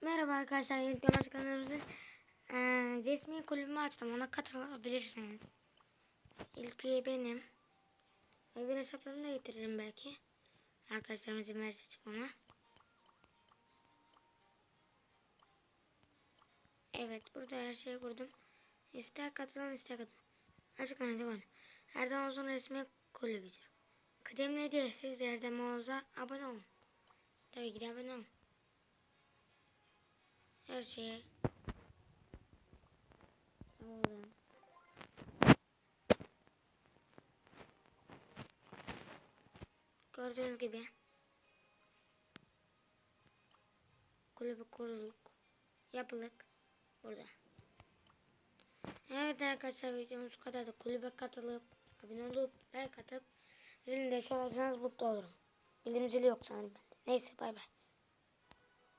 Merhaba arkadaşlar, yeni Dömaç kanalımızın eee resmi kulübümü açtım. Ona katılabilirsiniz. İlk üye benim. Öbür hesaplarımı da getiririm belki. Arkadaşlarım izin verirse çıkmama. Evet, burada her şeyi kurdum. İster katılın, ister katılın. Açıklamada var. Erdem Oğuz'un resmi kulübüdür. Kıdemli değil, siz de Erdem Oğuz'a abone olun. Tabii ki de abone olun. Her şeye. Gördüğünüz gibi kulübü kurulduk. Yapılık burada. Evet arkadaşlar videomuz bu kadar da kulübe katılıp abone olup like atıp zilini de çalarsanız mutlu olurum. Bildirim zili yok sanırım bende. Neyse bay bay.